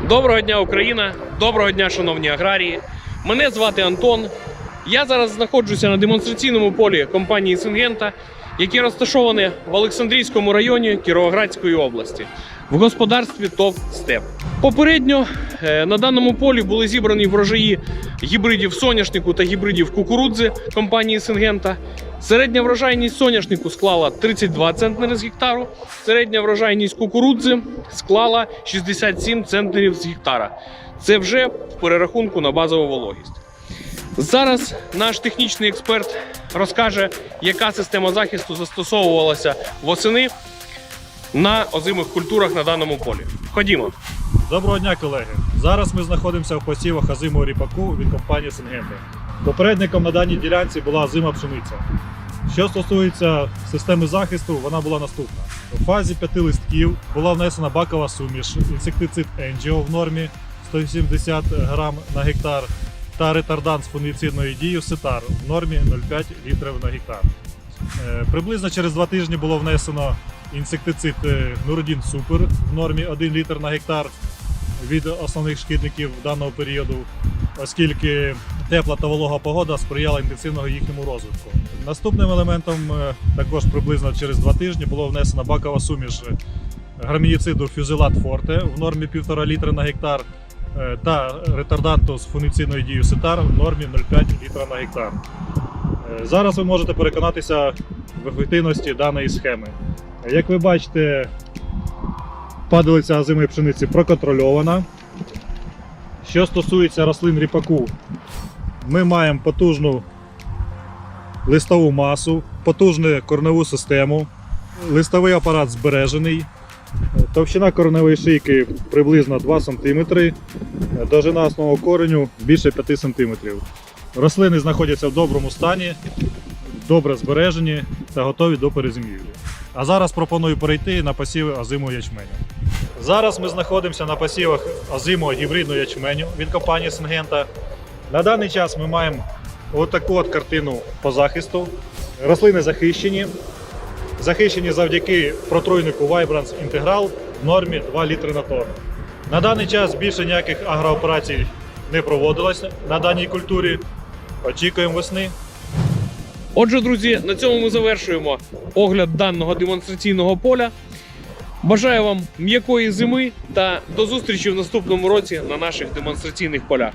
Доброго дня, Україна! Доброго дня, шановні аграрії! Мене звати Антон. Я зараз знаходжуся на демонстраційному полі компанії Сингента, яке розташоване в Олександрійському районі Кіровоградської області в господарстві ТОВ Степ. Попередньо е, на даному полі були зібрані врожаї гібридів соняшнику та гібридів кукурудзи компанії Сингента. Середня врожайність соняшнику склала 32 центнери з гектару. Середня врожайність кукурудзи склала 67 центнерів з гектара. Це вже в перерахунку на базову вологість. Зараз наш технічний експерт розкаже, яка система захисту застосовувалася восени на озимих культурах на даному полі. Ходімо. Доброго дня, колеги! Зараз ми знаходимося в посівах озимого ріпаку від компанії Сингенти. Попередником на даній ділянці була озима пшениця. Що стосується системи захисту, вона була наступна. У фазі п'яти листків була внесена бакова суміш, інсектицид Енджіо в нормі 170 грам на гектар та ретардант з фунгіцидною дією Сетар в нормі 0,5 літрів на гектар. Е, Приблизно через два тижні було внесено інсектицид е, Нуродін Супер в нормі 1 літр на гектар від основних шкідників даного періоду, оскільки тепла та волога погода сприяла інтенсивному їхньому розвитку. Наступним елементом е, також приблизно через два тижні було внесена бакова суміш грамініциду Фюзелат Форте в нормі 1,5 літра на гектар е, та ретарданту з фунгіцидною дією Сетар в нормі 0,5 літра на гектар. Е, Зараз ви можете переконатися в ефективності даної схеми. Як ви бачите, падалиця озимої пшениці проконтрольована. Що стосується рослин ріпаку, ми маємо потужну листову масу, потужну корневу систему, листовий апарат збережений. Товщина корневої шийки приблизно 2 см, довжина основного кореню більше 5 см. Рослини знаходяться в доброму стані, добре збережені та готові до перезимівлі. А зараз пропоную перейти на посіви озимого ячменю. Зараз ми знаходимося на посівах озимого гібридного ячменю від компанії Сингента. На даний час ми маємо отаку от картину по захисту. Рослини захищені. Захищені завдяки протруйнику Vibrance Integral в нормі 2 літри на тонну. На даний час більше ніяких агрооперацій не проводилось на даній культурі. Очікуємо весни. Отже, друзі, на цьому ми завершуємо огляд даного демонстраційного поля. Бажаю вам м'якої зими та до зустрічі в наступному році на наших демонстраційних полях.